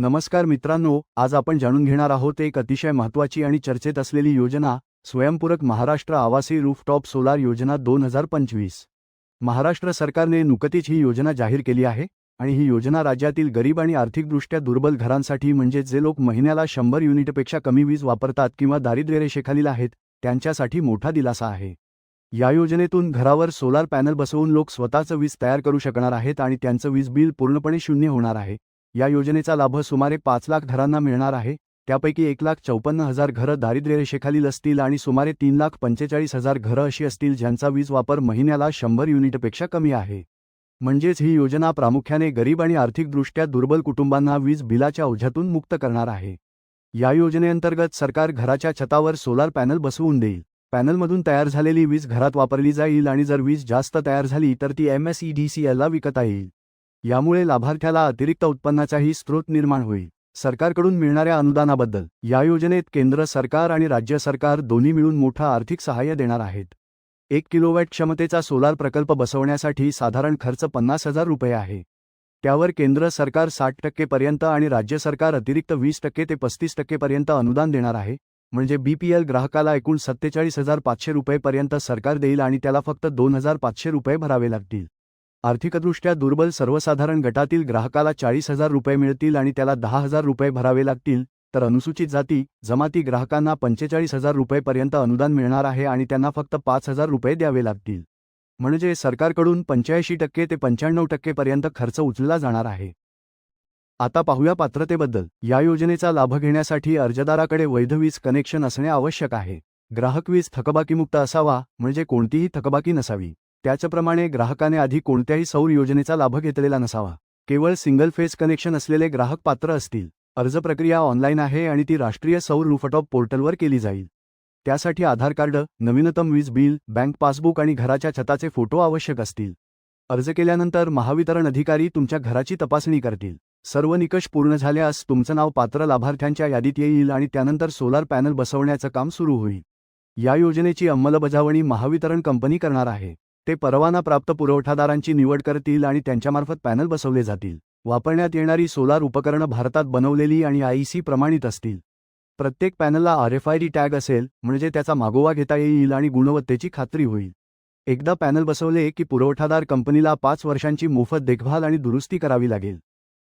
नमस्कार मित्रांनो आज आपण जाणून घेणार आहोत एक अतिशय महत्त्वाची आणि चर्चेत असलेली योजना स्वयंपूरक महाराष्ट्र आवासी रूफटॉप सोलार योजना दोन हजार पंचवीस. महाराष्ट्र सरकारने नुकतीच ही योजना जाहीर केली आहे आणि ही योजना राज्यातील गरीब आणि आर्थिकदृष्ट्या दुर्बल घरांसाठी म्हणजे जे लोक महिन्याला शंभर युनिटपेक्षा कमी वीज वापरतात किंवा दारिद्र्यरेषेखालील आहेत त्यांच्यासाठी मोठा दिलासा आहे. या योजनेतून घरावर सोलार पॅनल बसवून लोक स्वतःचं वीज तयार करू शकणार आहेत आणि त्यांचं वीज बिल पूर्णपणे शून्य होणार आहे. या योजनेचा लाभ सुमारे पाच लाख घरांना मिळणार आहे. त्यापैकी एक लाख चौपन्न हजार घरं दारिद्र्यरेषेखालील असतील आणि सुमारे तीन लाख पंचेचाळीस हजार घरं अशी असतील ज्यांचा वीज वापर महिन्याला शंभर युनिटपेक्षा कमी आहे. म्हणजेच ही योजना प्रामुख्याने गरीब आणि आर्थिकदृष्ट्या दुर्बल कुटुंबांना वीज बिलाच्या ओझ्यातून मुक्त करणार आहे. या योजनेअंतर्गत सरकार घराच्या छतावर सोलार पॅनल बसवून देईल. पॅनलमधून तयार झालेली वीज घरात वापरली जाईल आणि जर वीज जास्त तयार झाली तर ती एमएसईडीसीएलला विकता येईल. यामुळे लाभार्थ्याला अतिरिक्त उत्पन्नाचाही स्रोत निर्माण होईल. सरकारकडून मिळणाऱ्या अनुदानाबद्दल या योजनेत केंद्र सरकार आणि राज्य सरकार दोन्ही मिळून मोठं आर्थिक सहाय्य देणार आहेत. एक किलोवॅट क्षमतेचा सोलार प्रकल्प बसवण्यासाठी साधारण खर्च पन्नास हजार रुपये आहे. त्यावर केंद्र सरकार साठ टक्केपर्यंत आणि राज्य सरकार अतिरिक्त वीस टक्के ते पस्तीस टक्केपर्यंत अनुदान देणार आहे. म्हणजे बीपीएल ग्राहकाला एकूण सत्तेचाळीस हजार पाचशे रुपयेपर्यंत सरकार देईल आणि त्याला फक्त दोन हजार पाचशे रुपये भरावे लागतील. आर्थिकदृष्ट्या दुर्बल सर्वसाधारण गटातील ग्राहकाला चाळीस हजार रुपये मिळतील आणि त्याला दहा हजार रुपये भरावे लागतील तर अनुसूचित जाती जमाती ग्राहकांना पंचेचाळीस हजार रुपयेपर्यंत अनुदान मिळणार आहे आणि त्यांना फक्त पाच हजार रुपये द्यावे लागतील. म्हणजे सरकारकडून पंच्याऐंशी टक्के ते पंच्याण्णव टक्केपर्यंत खर्च उचलला जाणार आहे. आता पाहूया पात्रतेबद्दल. या योजनेचा लाभ घेण्यासाठी अर्जदाराकडे वैध वीज कनेक्शन असणे आवश्यक आहे. ग्राहक वीज थकबाकीमुक्त असावा म्हणजे कोणतीही थकबाकी नसावी. त्याचप्रमाणे ग्राहकाने आधी कोणत्याही सौर योजनेचा लाभ घेतलेला नसावा. केवळ सिंगल फेज कनेक्शन असलेले ग्राहक पात्र असतील. अर्ज प्रक्रिया ऑनलाईन आहे आणि ती राष्ट्रीय सौर रूफटॉप पोर्टलवर केली जाईल. त्यासाठी आधार कार्ड नवीनतम वीज बिल बँक पासबुक आणि घराच्या छताचे फोटो आवश्यक असतील. अर्ज केल्यानंतर महावितरण अधिकारी तुमच्या घराची तपासणी करतील. सर्व निकष पूर्ण झाल्यास तुमचं नाव पात्र लाभार्थ्यांच्या यादीत येईल आणि त्यानंतर सोलार पॅनल बसवण्याचं काम सुरू होईल. या योजनेची अंमलबजावणी महावितरण कंपनी करणार आहे. ते परवाना प्राप्त पुरवठादारांची निवड करतील आणि त्यांच्यामार्फत पॅनल बसवले जातील. वापरण्यात येणारी सोलार उपकरणं भारतात बनवलेली आणि आयसी प्रमाणित असतील. प्रत्येक पॅनलला आरएफआयडी टॅग असेल म्हणजे त्याचा मागोवा घेता येईल आणि गुणवत्तेची खात्री होईल. एकदा पॅनल बसवले की पुरवठादार कंपनीला पाच वर्षांची मोफत देखभाल आणि दुरुस्ती करावी लागेल.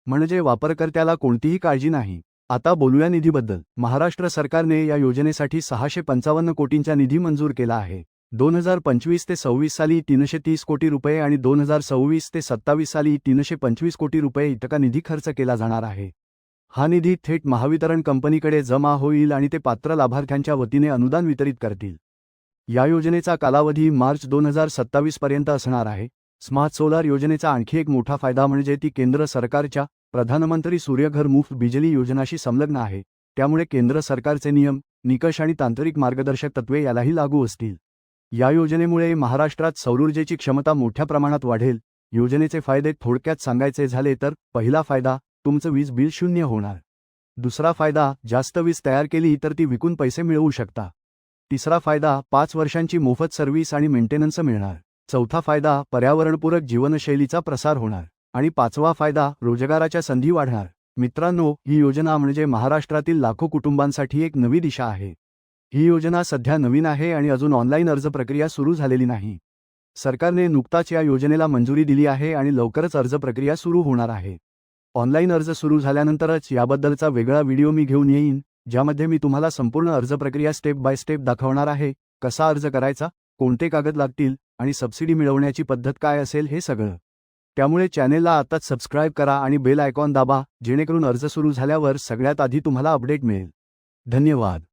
म्हणजे वापरकर्त्याला कोणतीही काळजी नाही. आता बोलूया निधीबद्दल. महाराष्ट्र सरकारने या योजनेसाठी सहाशे पंचावन्न कोटींचा निधी मंजूर केला आहे. दोन हजार पंचवीस ते सव्वीस साली तीनशे तीस कोटी रुपये आणि दोन हजार सव्वीस ते सत्तावीस साली तीनशे पंचवीस कोटी रुपये इतका निधी खर्च केला जाणार आहे. हा निधी थेट महावितरण कंपनीकडे जमा होईल आणि ते पात्र लाभार्थ्यांच्या वतीने अनुदान वितरित करतील. या योजनेचा कालावधी मार्च दोन हजार सत्तावीस पर्यंत असणार आहे. स्मार्ट सोलार योजनेचा आणखी एक मोठा फायदा म्हणजे ती केंद्र सरकारच्या प्रधानमंत्री सूर्यघर मुफ्त बिजली योजनाशी संलग्न आहे. त्यामुळे केंद्र सरकारचे नियम निकष आणि तांत्रिक मार्गदर्शक तत्वे यालाही लागू असतील. या योजनेमुळे महाराष्ट्रात सौरऊर्जेची क्षमता मोठ्या प्रमाणात वाढेल. योजनेचे फायदे थोडक्यात सांगायचे झाले तर पहिला फायदा तुमचं वीज बिल शून्य होणार. दुसरा फायदा जास्त वीज तयार केली तर ती विकून पैसे मिळवू शकता. तिसरा फायदा पाच वर्षांची मोफत सर्व्हिस आणि मेंटेनन्स मिळणार. चौथा फायदा पर्यावरणपूरक जीवनशैलीचा प्रसार होणार. आणि पाचवा फायदा रोजगाराच्या संधी वाढणार. मित्रांनो ही योजना म्हणजे महाराष्ट्रातील लाखो कुटुंबांसाठी एक नवी दिशा आहे. ही योजना सध्या नवीन आहे आणि अजून ऑनलाईन अर्ज प्रक्रिया सुरू झालेली नाही. सरकारने नुकताच या योजनेला मंजुरी दिली आहे आणि लवकरच अर्ज प्रक्रिया सुरू होणार आहे. ऑनलाईन अर्ज सुरू झाल्यानंतरच याबद्दलचा वेगळा व्हिडिओ मी घेऊन येईन ज्यामध्ये मी तुम्हाला संपूर्ण अर्ज प्रक्रिया स्टेप बाय स्टेप दाखवणार आहे कसा अर्ज करायचा कोणते कागद लागतील आणि सबसिडी मिळवण्याची पद्धत काय असेल हे सगळं. त्यामुळे चॅनेलला आताच सबस्क्राईब करा आणि बेल आयकॉन दाबा जेणेकरून अर्ज सुरू झाल्यावर सगळ्यात आधी तुम्हाला अपडेट मिळेल. धन्यवाद.